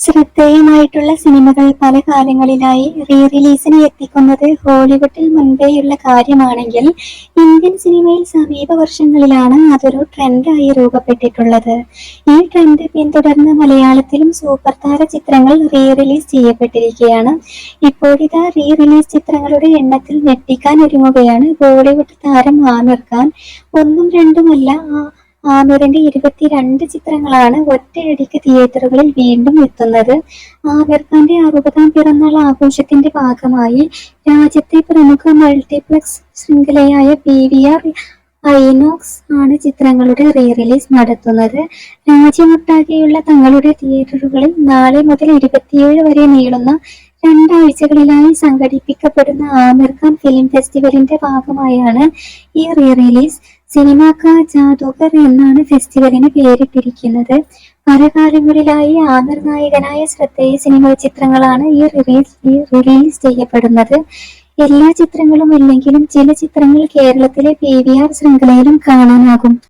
ശ്രദ്ധേയമായിട്ടുള്ള സിനിമകൾ പല കാലങ്ങളിലായി റീ റിലീസിന് എത്തിക്കുന്നത് ഹോളിവുഡിൽ മുൻപേയുള്ള കാര്യമാണെങ്കിൽ ഇന്ത്യൻ സിനിമയിൽ സമീപ വർഷങ്ങളിലാണ് അതൊരു ട്രെൻഡായി രൂപപ്പെട്ടിട്ടുള്ളത്. ഈ ട്രെൻഡ് പിന്തുടർന്ന് മലയാളത്തിലും സൂപ്പർ താര ചിത്രങ്ങൾ റീ റിലീസ് ചെയ്യപ്പെട്ടിരിക്കുകയാണ്. ഇപ്പോഴിതാ റീ റിലീസ് ചിത്രങ്ങളുടെ എണ്ണത്തിൽ ഞെട്ടിക്കാൻ ഒരുങ്ങുകയാണ് ബോളിവുഡ് താരം ആമിർ ഒന്നും രണ്ടുമല്ല ആമിറിന്റെ ഇരുപത്തിരണ്ട് ചിത്രങ്ങളാണ് ഒറ്റയടിക്ക് തിയേറ്ററുകളിൽ വീണ്ടും എത്തുന്നത്. ആമിർ ഖാന്റെ അറുപതാം പിറന്നാൾ ആഘോഷത്തിന്റെ ഭാഗമായി രാജ്യത്തെ പ്രമുഖ മൾട്ടിപ്ലക്സ് ശൃംഖലയായ പി വി ആർ ഐനോക്സ് ആണ് ചിത്രങ്ങളുടെ റീ റിലീസ് നടത്തുന്നത്. രാജ്യമൊട്ടാകെയുള്ള തങ്ങളുടെ തിയേറ്ററുകളിൽ നാളെ മുതൽ ഇരുപത്തിയേഴ് വരെ നീളുന്ന രണ്ടാഴ്ചകളിലായി സംഘടിപ്പിക്കപ്പെടുന്ന ആമിർ ഖാൻ ഫിലിം ഫെസ്റ്റിവലിന്റെ ഭാഗമായാണ് ഈ റീ റിലീസ് സിനിമ കാ ജാദൂഗർ എന്നാണ് ഫെസ്റ്റിവലിന് പേരിട്ടിരിക്കുന്നത്. പലകാലങ്ങളിലായി ആദർ നായകനായ ശ്രദ്ധേയ സിനിമ ചിത്രങ്ങളാണ് ഈ റിലീസ് റിലീസ് ചെയ്യപ്പെടുന്നത്. എല്ലാ ചിത്രങ്ങളും ഇല്ലെങ്കിലും ചില ചിത്രങ്ങൾ കേരളത്തിലെ പി വി ആർ ശൃംഖലയിലും കാണാനാകും.